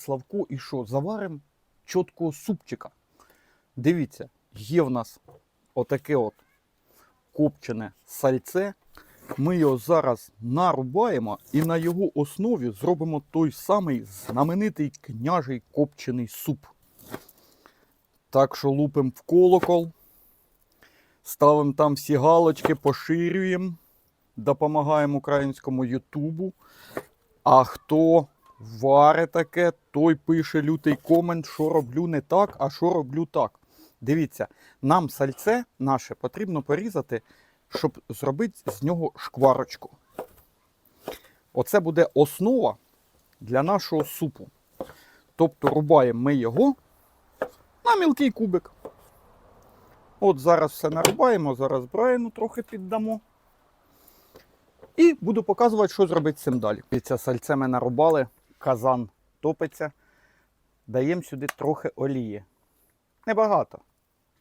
Славку і що? Заваримо чіткого супчика. Дивіться, є в нас отаке от копчене сальце. Ми його зараз нарубаємо і на його основі зробимо той самий знаменитий княжий копчений суп. Так що лупимо в колокол, ставимо там всі галочки, поширюємо, допомагаємо українському Ютубу. А хто варить таке, той пише лютий комент, що роблю не так, а що роблю так. Дивіться, нам сальце наше потрібно порізати, щоб зробити з нього шкварочку. Оце буде основа для нашого супу. Тобто рубаємо ми його на мілкий кубик. От зараз все нарубаємо, зараз Брайану трохи піддамо. І буду показувати, що зробити з цим далі. Це сальце ми нарубали, казан топиться. Даємо сюди трохи олії. Небагато.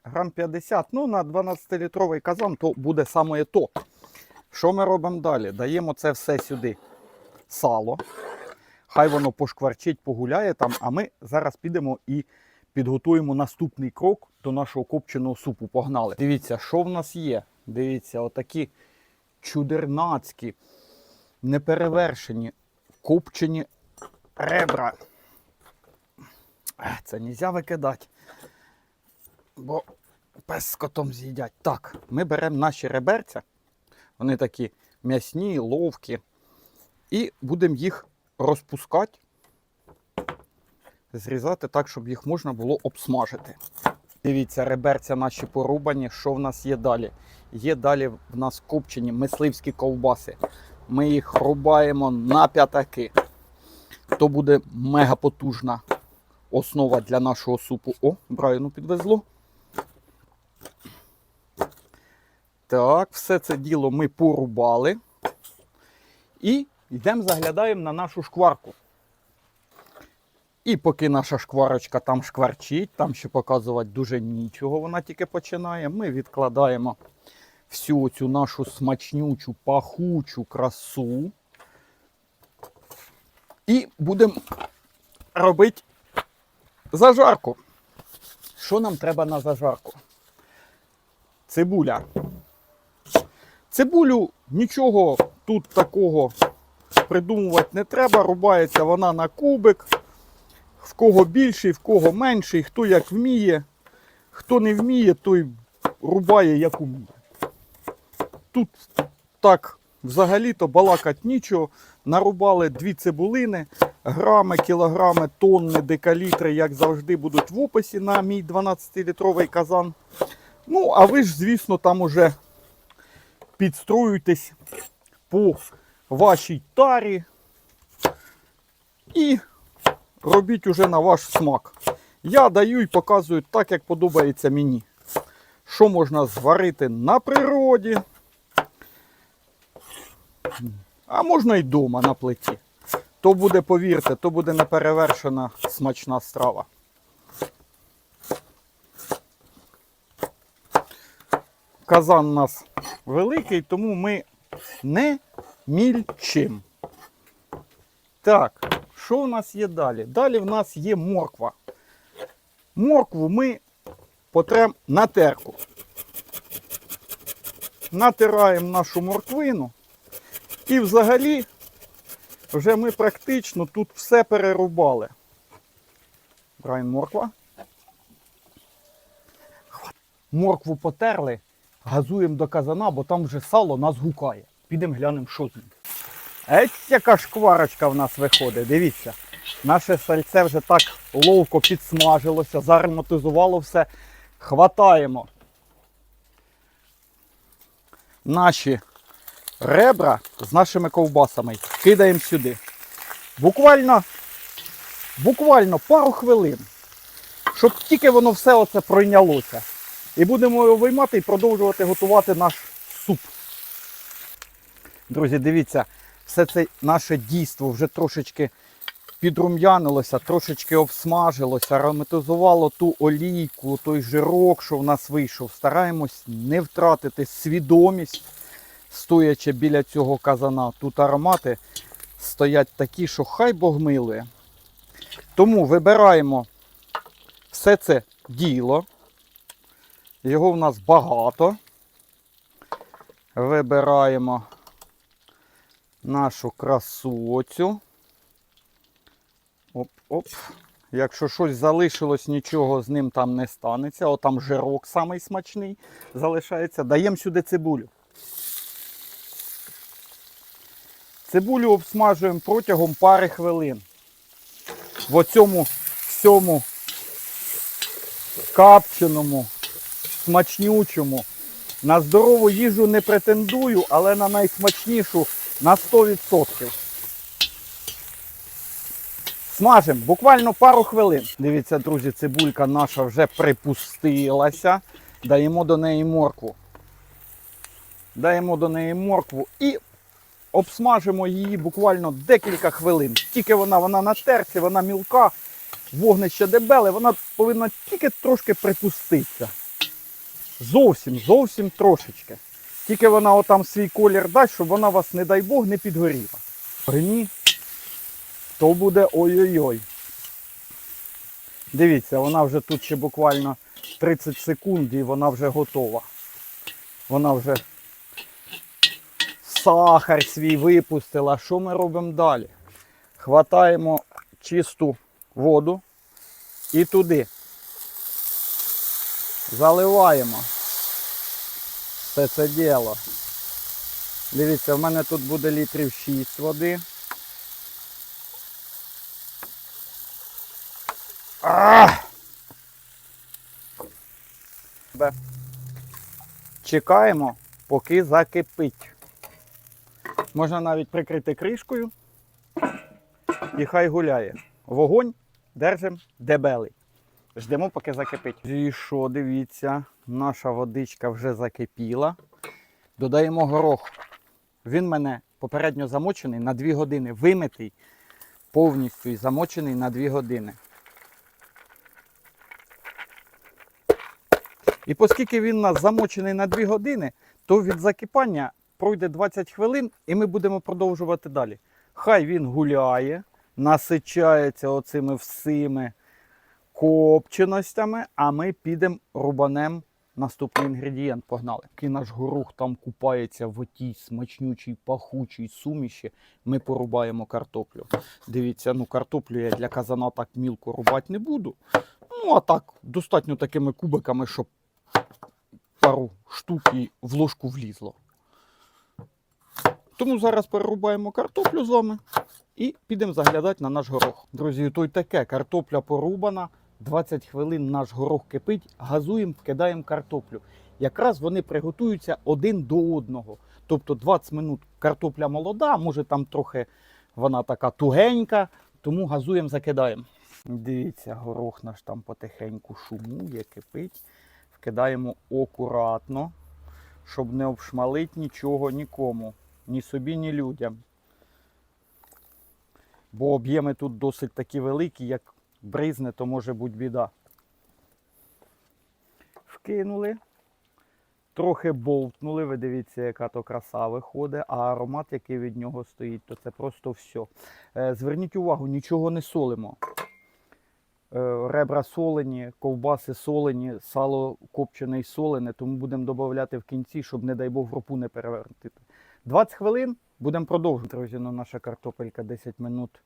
Грам 50. Ну, на 12-літровий казан то буде саме то. Що ми робимо далі? Даємо це все сюди. Сало. Хай воно пошкварчить, погуляє там, а ми зараз підемо і підготуємо наступний крок до нашого копченого супу. Погнали. Дивіться, що в нас є. Дивіться, отакі чудернацькі, неперевершені, копчені ребра. Це не можна викидати, бо пес з котом з'їдять. Так, ми беремо наші реберця, вони такі м'ясні, ловкі, і будемо їх розпускати, зрізати так, щоб їх можна було обсмажити. Дивіться, реберця наші порубані. Що в нас є далі? Є далі в нас копчені мисливські ковбаси. Ми їх рубаємо на п'ятаки. То буде мега потужна основа для нашого супу. О, Брайану підвезло. Так, все це діло ми порубали. І йдемо заглядаємо на нашу шкварку. І поки наша шкварочка там шкварчить, там ще показувати дуже нічого, вона тільки починає. Ми відкладаємо всю цю нашу смачнючу, пахучу красу. І будемо робити зажарку. Що нам треба на зажарку? Цибуля. Цибулю нічого тут такого придумувати не треба. Рубається вона на кубик. В кого більший, в кого менший, хто як вміє. Хто не вміє, той рубає як уміє. Тут так взагалі-то балакать нічого. Нарубали дві цибулини, грами, кілограми, тонни, декалітри, як завжди, будуть в описі на мій 12-літровий казан. Ну, а ви ж, звісно, там уже підстроюйтесь по вашій тарі і робіть уже на ваш смак. Я даю і показую так, як подобається мені. Що можна зварити на природі, а можна й вдома на плиті. То буде, повірте, то буде неперевершена смачна страва. Казан у нас великий, тому ми не мільчим. Так, що у нас є далі? Далі в нас є морква. Моркву ми потрем на терку. Натираємо нашу морквину. І взагалі вже ми практично тут все перерубали. Браємо морква. Моркву потерли, газуємо до казана, бо там вже сало нас гукає. Підемо глянемо, що з ним. Еть яка шкварочка в нас виходить, дивіться. Наше сальце вже так ловко підсмажилося, зароматизувало все. Хватаємо наші ребра з нашими ковбасами. Кидаємо сюди. Буквально, буквально пару хвилин, щоб тільки воно все оце пройнялося. І будемо його виймати і продовжувати готувати наш суп. Друзі, дивіться, все це наше дійство вже трошечки підрум'янилося, трошечки обсмажилося, ароматизувало ту олійку, той жирок, що в нас вийшов. Стараємось не втратити свідомість, стоячи біля цього казана. Тут аромати стоять такі, що хай Бог милує. Тому вибираємо все це діло. Його в нас багато. Вибираємо нашу красоцю. Оп-оп. Якщо щось залишилось, нічого з ним там не станеться. О, там жирок самий смачний залишається. Даємо сюди цибулю. Цибулю обсмажуємо протягом пари хвилин. В оцьому всьому капченому, смачнючому. На здорову їжу не претендую, але на найсмачнішу на 100%. Смажимо буквально пару хвилин. Дивіться, друзі, цибулька наша вже припустилася. Даємо до неї моркву. Даємо до неї моркву і обсмажимо її буквально декілька хвилин. Тільки вона, вона на терці, вона мілка, вогнище дебеле, вона повинна тільки трошки припуститися. Зовсім, зовсім трошечки. Тільки вона отам свій колір дасть, щоб вона вас, не дай Бог, не підгоріла. Ні, то буде ой-ой-ой. Дивіться, вона вже тут ще буквально 30 секунд і вона вже готова. Вона вже сахар свій випустила. Що ми робимо далі? Хватаємо чисту воду і туди. Заливаємо все це діло. Дивіться, в мене тут буде літрів 6 води. Ах! Чекаємо, поки закипить. Можна навіть прикрити кришкою і хай гуляє. Вогонь держимо дебелий. Ждемо, поки закипить. І що, дивіться, наша водичка вже закипіла. Додаємо горох. Він мене попередньо замочений на 2 години. Вимитий повністю і замочений на 2 години. І оскільки він у нас замочений на 2 години, то від закипання пройде 20 хвилин і ми будемо продовжувати далі. Хай він гуляє, насичається оцими всіми копченостями, а ми підемо рубанем наступний інгредієнт. Погнали. Який наш горох там купається в отій смачнючій, пахучій суміші, ми порубаємо картоплю. Дивіться, ну картоплю я для казана так мілко рубати не буду. Ну, а так, достатньо такими кубиками, щоб пару штук і в ложку влізло. Тому зараз перерубаємо картоплю з вами і підемо заглядати на наш горох. Друзі, то й таке, картопля порубана, 20 хвилин наш горох кипить, газуємо, кидаємо картоплю. Якраз вони приготуються один до одного. Тобто 20 минут картопля молода, може там трохи вона така тугенька, тому газуємо, закидаємо. Дивіться, горох наш там потихеньку шумує, кипить. Вкидаємо акуратно, щоб не обшмалить нічого нікому, ні собі, ні людям. Бо об'єми тут досить такі великі, як бризне, то може бути біда. Вкинули, трохи бовтнули, ви дивіться, яка то краса виходить, а аромат, який від нього стоїть, то це просто все. Зверніть увагу, нічого не солимо. Е, Ребра солені, ковбаси солені, сало копчене і солене, тому будемо додавати в кінці, щоб, не дай Бог, ропу не перевертити. 20 хвилин будемо продовжувати. Друзі, ну, наша картопелька 10 минут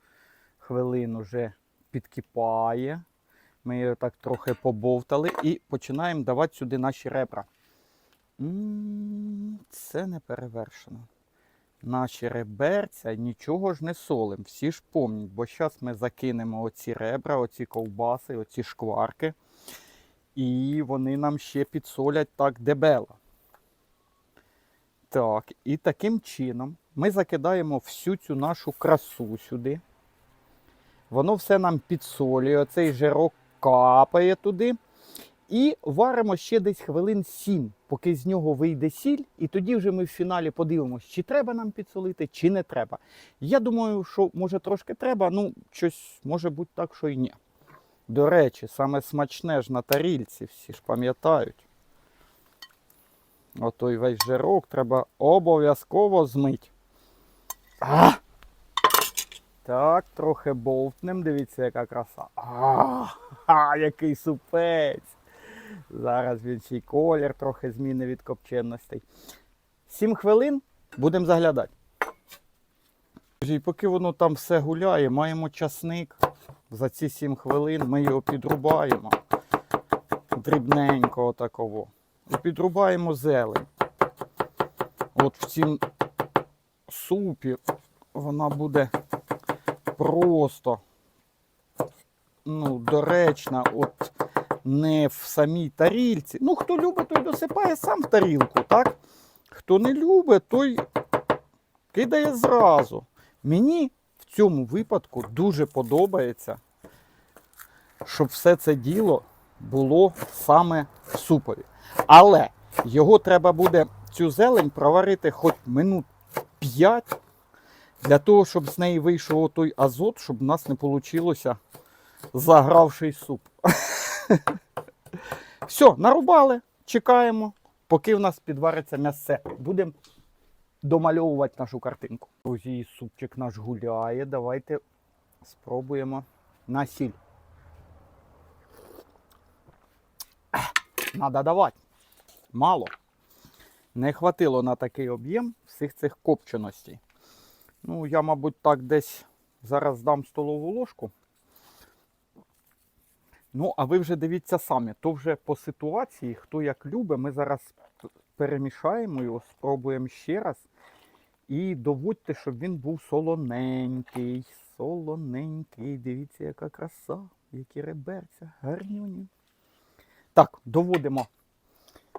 хвилин вже підкипає. Ми її так трохи побовтали і починаємо давати сюди наші ребра. Це не перевершено. Наші реберця нічого ж не солим. Всі ж помнять, бо зараз ми закинемо оці ребра, оці ковбаси, оці шкварки. І вони нам ще підсолять так дебело. Так, і таким чином ми закидаємо всю цю нашу красу сюди. Воно все нам підсолює, оцей жирок капає туди. І варимо ще десь хвилин 7, поки з нього вийде сіль, і тоді вже ми в фіналі подивимося, чи треба нам підсолити, чи не треба. Я думаю, що може трошки треба, ну щось може бути так, що і ні. До речі, саме смачне ж на тарільці, всі ж пам'ятають. Отой весь жирок треба обов'язково змить. А! Так, трохи болтнем. Дивіться, яка краса. А, а, який супець! Зараз він ще й колір трохи зміни від копченостей. Сім хвилин будемо заглядати. Друзі, поки воно там все гуляє, маємо часник. За ці 7 хвилин ми його підрубаємо. Дрібненько отаково. І підрубаємо зелень. От в цім супі вона буде просто ну, доречна, от не в самій тарілці. Ну, хто любить, той досипає сам в тарілку, так? Хто не любить, той кидає зразу. Мені в цьому випадку дуже подобається, щоб все це діло було саме в супові. Але його треба буде цю зелень проварити хоч минут 5 для того, щоб з неї вийшов той азот, щоб в нас не вийшло загравший суп. Все, нарубали, чекаємо, поки в нас підвариться м'ясце. Будемо домальовувати нашу картинку. Друзі, супчик наш гуляє. Давайте спробуємо на сіль. Надо давати. Мало. Не хватило на такий об'єм всіх цих копченостей. Ну, я, мабуть, так десь зараз дам столову ложку. Ну, а ви вже дивіться самі, то вже по ситуації, хто як любить, ми зараз перемішаємо його, спробуємо ще раз. І доводьте, щоб він був солоненький. Солоненький. Дивіться, яка краса, які реберця, гарнюні. Так, доводимо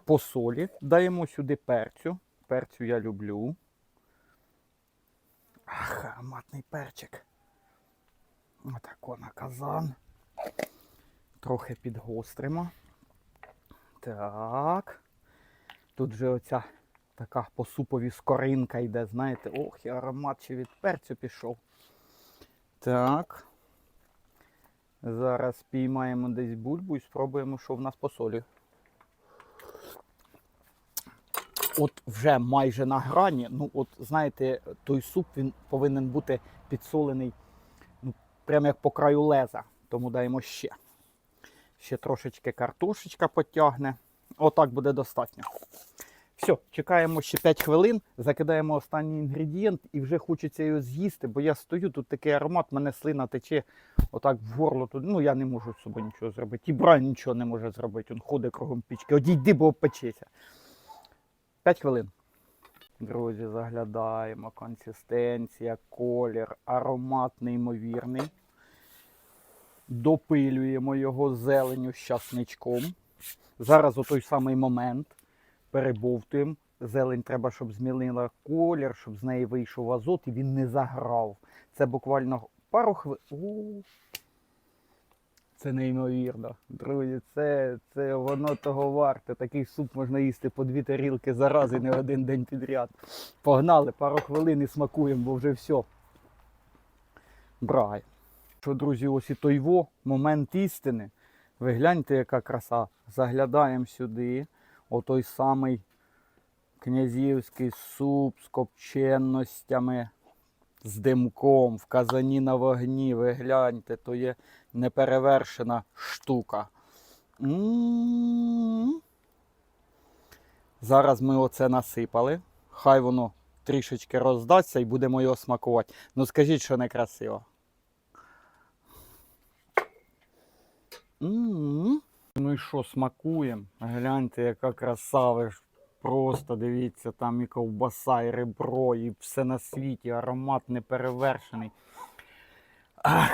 по солі, даємо сюди перцю. Перцю я люблю. Ах, ароматний перчик. Отако на казан. Трохи підгостримо. Так. Тут же оця така по супові скоринка йде, знаєте. Ох, і аромат ще від перцю пішов. Так. Зараз піймаємо десь бульбу і спробуємо, що в нас по солі. От вже майже на грані. Ну, от знаєте, той суп він повинен бути підсолений ну, прямо як по краю леза. Тому даємо ще. Ще трошечки картошечка потягне. Отак буде достатньо. Все, чекаємо ще 5 хвилин, закидаємо останній інгредієнт і вже хочеться його з'їсти, бо я стою, тут такий аромат, мене слина тече отак в горло. Тут, ну я не можу з собою нічого зробити. І Брайан нічого не може зробити, він ходить кругом пічки. Одійди, бо обпечеться. 5 хвилин. Друзі, заглядаємо. Консистенція, колір, аромат неймовірний. Допилюємо його зеленю з часничком. Зараз у той самий момент перебовтуємо. Зелень треба, щоб змінила колір, щоб з неї вийшов азот і він не заграв. Це буквально пару хвилин. Це неймовірно. Друзі, це, це воно того варте. Такий суп можна їсти по дві тарілки за раз і не один день підряд. Погнали, пару хвилин і смакуємо, бо вже все. Брай. Що, друзі, ось і той во, момент істини. Ви гляньте, яка краса. Заглядаємо сюди. Отой самий князівський суп з копченостями, з димком, в казані на вогні. Ви гляньте, то є неперевершена штука. М-м-м. Зараз ми оце насипали. Хай воно трішечки роздасться і будемо його смакувати. Ну скажіть, що некрасиво. М-м. І що, смакуємо? Гляньте, яка краса, ви ж просто дивіться, там і ковбаса, і ребро, і все на світі, аромат неперевершений. Ах.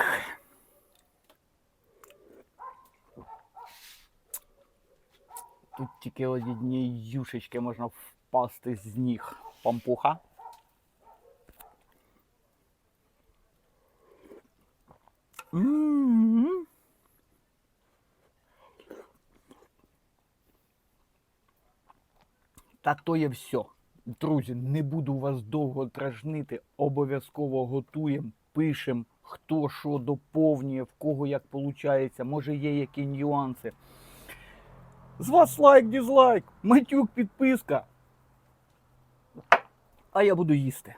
Тут тільки одні юшечки можна впасти з ніг. Пампуха. М-м-м. Та то є все. Друзі, не буду вас довго дражнити. Обов'язково готуємо, пишемо, хто що доповнює, в кого як виходить, може є які нюанси. З вас лайк, дізлайк, матюк, підписка. А я буду їсти.